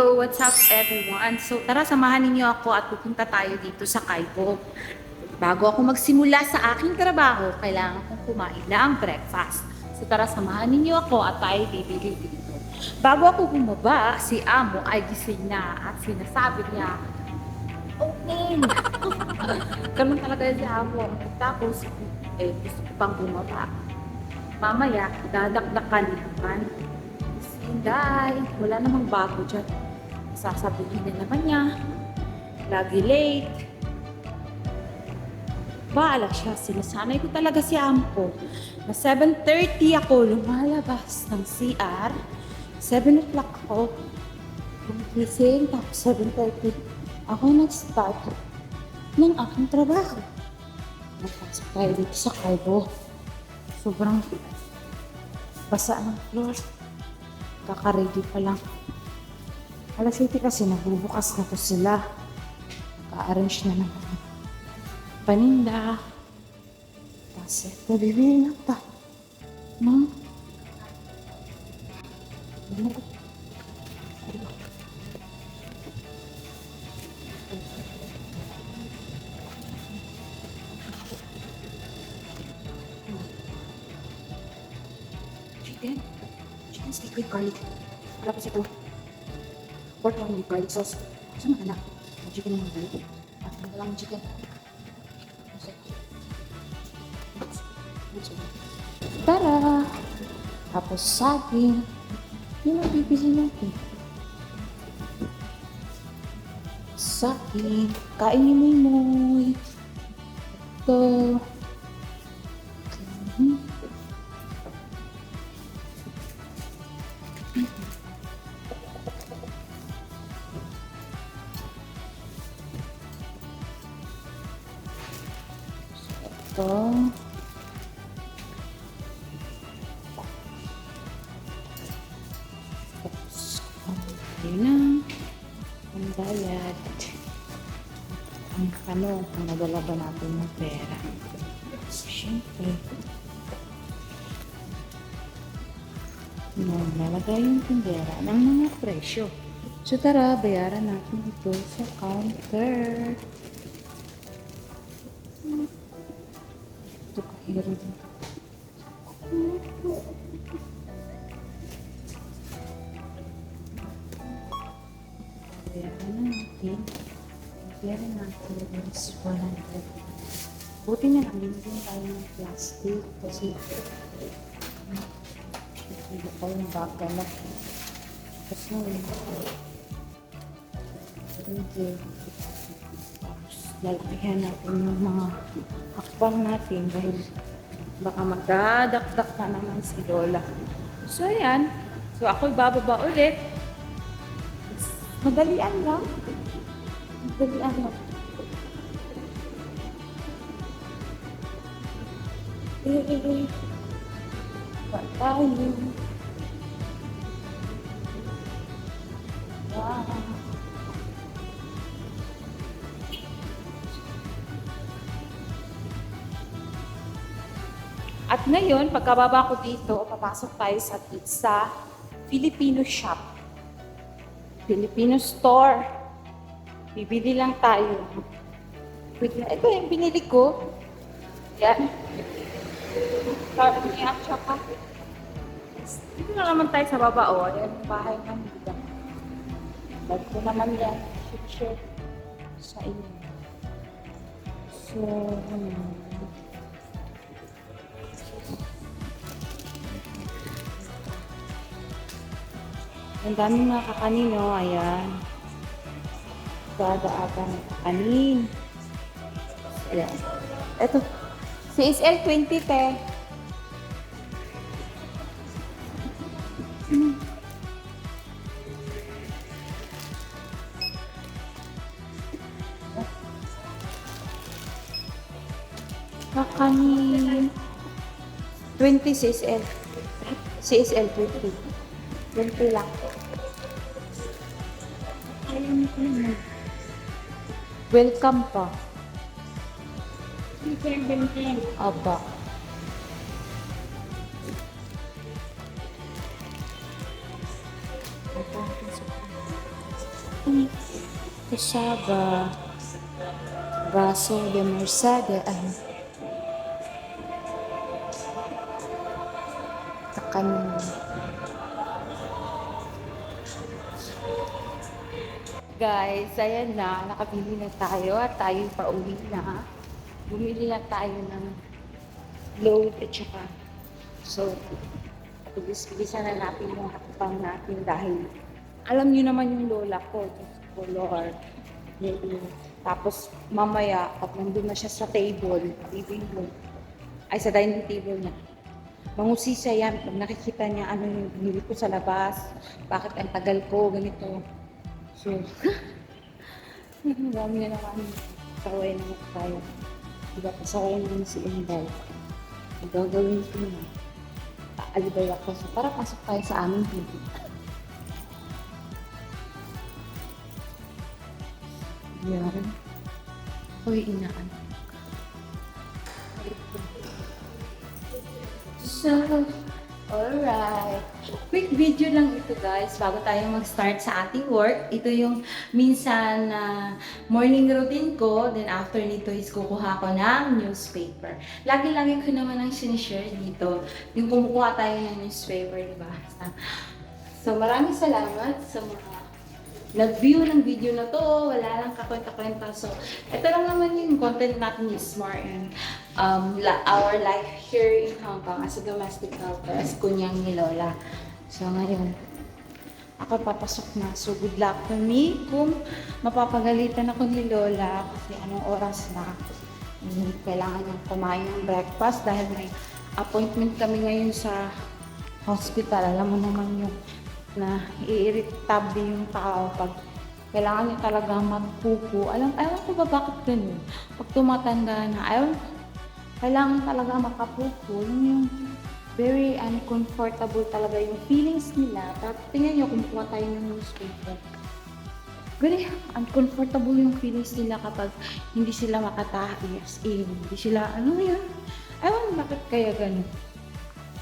So, what's up everyone? So, tara samahan ninyo ako at pupunta tayo dito sa Kaibo. Bago ako magsimula sa aking trabaho, kailangan kong kumain ng breakfast. So, tara samahan ninyo ako at tayo bibili dito. Bago ako bumaba, si Amo ay gising na at sinasabi niya, Open! Ganun talaga si Amo. Tapos, eh, gusto ko pang bumaba. Mamaya, dadakdakan naman. Inday, wala namang bago dyan. Sasabihin na naman niya. Lagi late. Baala siya, sinasanay ko talaga si Ampo. Na 7.30 ako lumalabas ng CR. 7 o'clock ako. Gumising, tapos 7.30 ako nag-start ng aking trabaho. Napasok tayo dito sa Carbo. Sobrang basa ng floor. Kaka-ready pa lang. Alas 7 kasi nagbubukas na to sila. Ka-arrange na ng Paninda. Tapos ito, bibili na pa. Ba? Chicken. Chicken steak with garlic. Wala pa ito. Pork lang with garlic sauce. Ka na? Ang chicken yung garlic. At ano lang chicken. Tara! Tapos saging. Yun ang bibili natin. Saging. Kain ni Mimoy. Ito. Yun na. Ang bayad. Ang ano, ang nadala ba natin ng pera. Siyempre. No, nalagay yung tindera ng mga presyo. So tara, bayaran natin ito sa counter. Ito kahiro din. Bayaran na natin. Bayaran natin is 100. Buti na lang, binigyan tayo ng plastic kasi hindi ko yung baka na. Kasi you. Tapos, lalagyan natin yung mga hakbang natin dahil baka magdadakdak na naman si Lola. So, ayan. So, ako'y bababa ulit. Madalian lang. Madalian lang. Eh, eh, eh. Pa tayo. Wow. At ngayon, pagkababa ko dito, papasok tayo sa pizza Filipino shop. Filipino store. Bibili lang tayo. Wait na, ito yung binili ko. Yan. Sabi niya, tsaka. Dito na naman tayo sa baba, oh. Ayan bahay ng Mida. Bag ko naman yan. Share sa inyo. So, hmm. Ang daming mga kakanin, oh. Ayan. Dada-aga ng kakanin. Ayan. Ito. CSL 20, te. Kakanin. 20 CSL. CSL 20. 20 lang. Welcome pa. Aba. Kasaba. Braso de Mercede. Ano? Takanin. Guys, ayan na. Nakabili na tayo at tayo pa uwi na. Bumili na tayo ng load at saka so bilis-bilisan na natin yung hakbang natin dahil alam niyo naman yung lola ko, ko Lord. Tapos mamaya, pag nandun na siya sa table, living room, ay sa dining table niya, mangusisa yan pag nakikita niya ano yung binili ko sa labas, bakit ang tagal ko, ganito. So, dami na naman. Kaway na tayo. Diba, pasaway naman si Inday. Gagawin ko na, aalibay ako. So, para pasok tayo sa aming TV. Yan. Uy, inaan. So, alright. Quick video lang ito guys, bago tayo mag-start sa ating work. Ito yung minsan na morning routine ko, then after nito is kukuha ko ng newspaper. Lagi-lagi ko naman ang sinishare dito, yung kumukuha tayo ng newspaper, di ba? So, maraming salamat sa mga nag-view ng video na to, wala lang kakwenta-kwenta. So, ito lang naman yung content natin is more in um, la- our life here in Hong Kong as a domestic helper, as kunyang ni Lola. So, ngayon, ako papasok na. So, good luck to me kung mapapagalitan ako ni Lola kasi anong oras na hindi kailangan niyang kumain ng breakfast dahil may appointment kami ngayon sa hospital. Alam mo naman yung na iiritabi yung tao pag kailangan niya talaga magpupo. Alam, ewan ko ba bakit ganun? Pag tumatanda na, ewan, kailangan talaga makapupo. Yun yung very uncomfortable talaga yung feelings nila. Tapos tingnan nyo, kumukuha tayo ng newspaper. Very uncomfortable yung feelings nila kapag hindi sila makatahi as in. Hindi sila, ano yun? Ewan, bakit kaya ganun?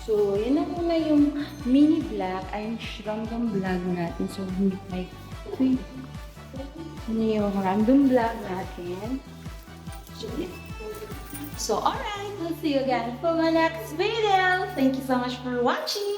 So, yun na muna yung mini vlog, ay random vlog natin. So, hindi may, uy, yun yung random vlog natin. So, yeah. So, alright, we'll see you again for my next video. Thank you so much for watching.